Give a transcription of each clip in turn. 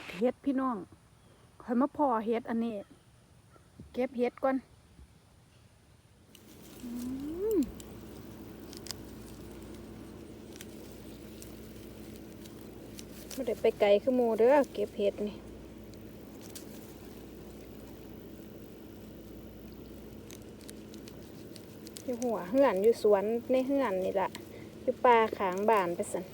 ดเห็ดพี่น้องคอยมาพอเห็ดอันนี้ เก็บเห็ดก่อนอืมไม่ได้ไปไกลคือหมูเด้อเก็บเห็ดนี่อยู่หัวเหือนอยู่สวนในเหือนนี่แหละอยู่ป่าขางบานไปสัน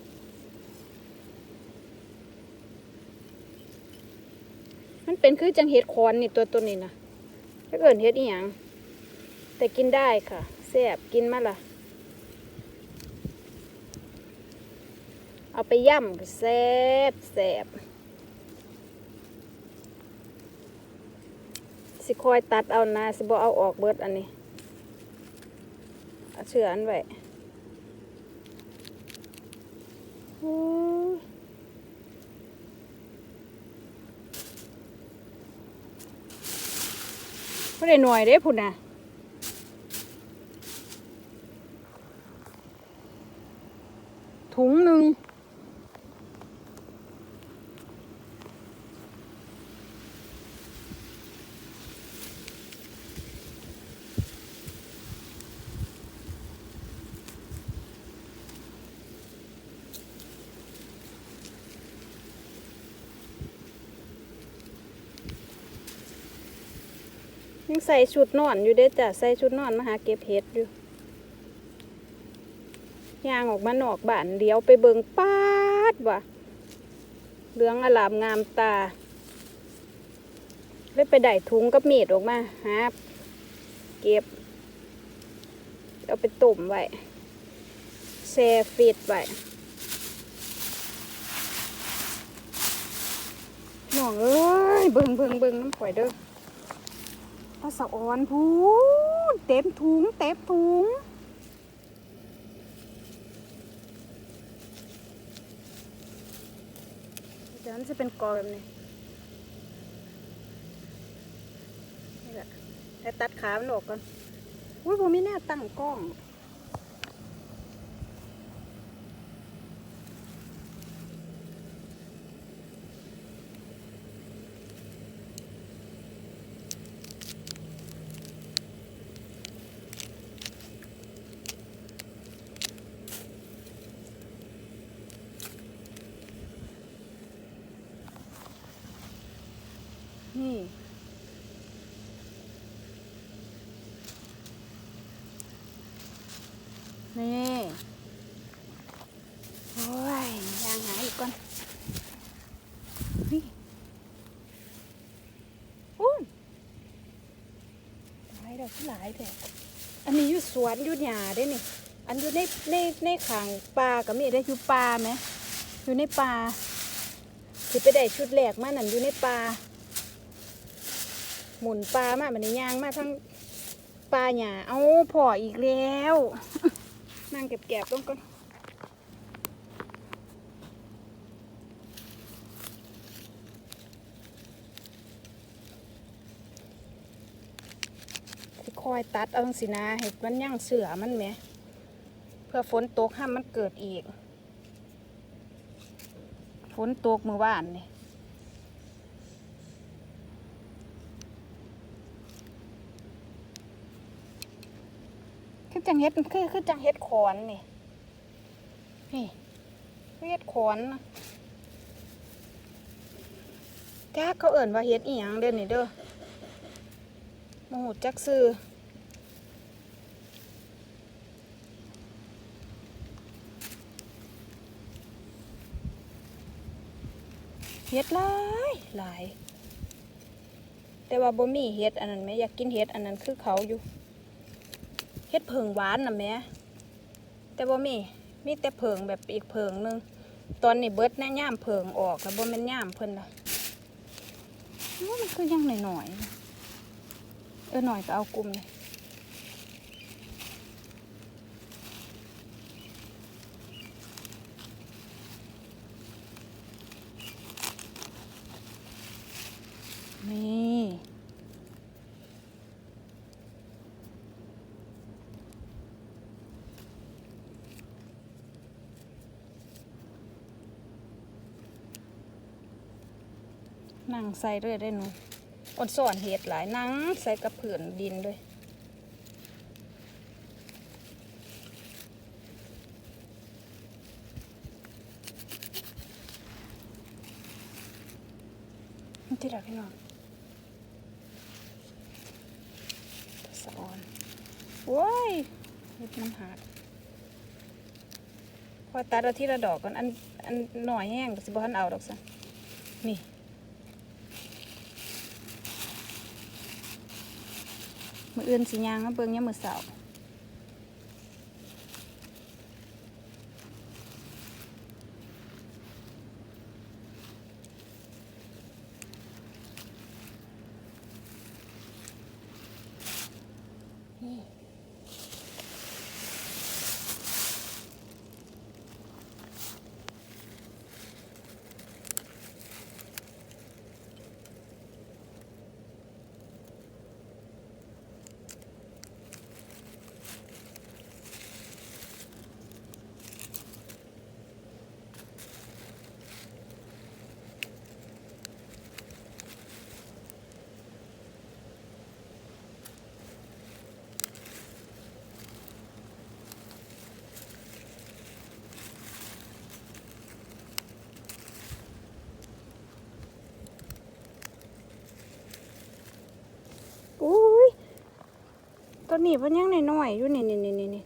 มันเป็นคือจังเห็ดคอนนี่ตัวตัวนี้นะถ้าเกิดเห็ดอีหยังแต่กินได้ค่ะแซ่บกินมาล่ะเอาไปย่ำแซ่บแซ่บสิคอยตัดเอานะสิบเอาออกเบิดอันนี้ เอาเชืออันไว้โอ้ย ไม่ได้หน่วยเด้พุ่นน่ะถุงหนึ่ง ยังใส่ชุดนอนอยู่เด้จ้ะใส่ชุดนอนมาหาเก็บเห็ดอยู่ย่างออกมานอกบ้านเดี๋ยวไปเบิงปาดว่ะเหลืองอลามงามตาเลยไปได้ถุงกับมีดออกมาหาเก็บ เอาไปตุ่มไว้แช่ฟิตไว้น้องเอ้ยเบิงเบิงเบิงน้ำข่อยเด้อ ปลาสะออนพูนเต็มถุงเต็มถุงเดี๋ยวมันจะเป็นกอแบบนี้นี่แหละแต่ตัดขามันออกก่อนอุ้ยผมมีแน่ตั้งกล้อง นี่ นี่ โอ้ยยางหายอีกก่อน นี่อุ้นหลายดอกหลายแท้อันนี้อยู่สวนอยู่หญ้าได้นี่ อันอยู่ในในในขางป่าก็มีได้อยู่ป่าไหม อยู่ในป่าสิไปได้ชุดแรกมานั่นอยู่ในป่า หมุนปลามาบันนี้ย่างมาทั้งปลาหยาเอาพออีกแล้ว นั่งเก็บๆต้องก่อนคอยตัดเอาสินะเห็ดมันย่างเสือมันไหม เพื่อฝนตกห้ามมันเกิดอีก ฝนตกเมื่อวานนี่ จังเฮ็ดคือคือจังเฮ็ดขอนนี่ นี่เฮ็ดขอนจ้าเขาเอิ่นว่าเฮ็ดอีหยังเด้อนี่เด้อโมโหจักซื้อเฮ็ดหลายหลาย แต่ว่าบ่มีเฮ็ดอันนั้นไหมอยากกินเฮ็ดอันนั้นคือเขาอยู่ เฮ็ดเพิงหวานน่ะแม่แต่บ่มีมีแต่เพิงแบบอีกเพิงนึงตอนนี้เบิดแน่ย่ามเพิงออกแล้วบ่แม่นย่ามเพิ่นล่ะมันคือยังหน่อยๆเออหน่อยก็เอากลุ่มนี่ นั่งใส่เลยได้หนูอดสอนเห็ดหลายนั่งใส่กับผืนดินด้วยนี่ที่ดักพี่น้องสะออนโว้ยเห็ดน้ำหาดพอตัดเอาที่ละดอกก่อนอันอันหน่อยแห้งสิบ่ทันเอาดอกซะนี่ มืออื่นสิยางมาเบิ่งยามมือเสาร์นี่อุ้ย ตัวนี้เพิ่นยังน้อยๆอยู่นี่นี่นี่นี่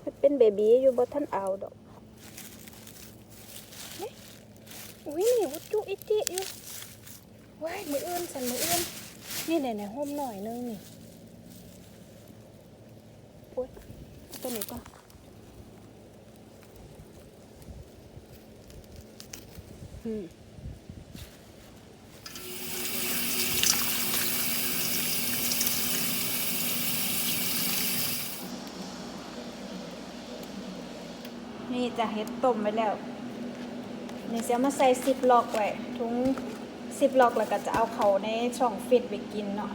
เพิ่นเป็นเบบีอยู่บ่ทันเอาดอกอุ้ยนี่วุจุอิจิอยู่ว้ายมืออื่นสันมืออื่นนี่ในในห่มหน่อยนึงนี่โอ้ยเอาตัวนี้ก่อนอืม นี่จะเฮ็ดต้มไว้แล้วนี่จะมาใส่ซิปล็อกไว้ทุงสิบหลอกแล้วก็จะเอาเขาในช่องฟิตไปกินเนาะ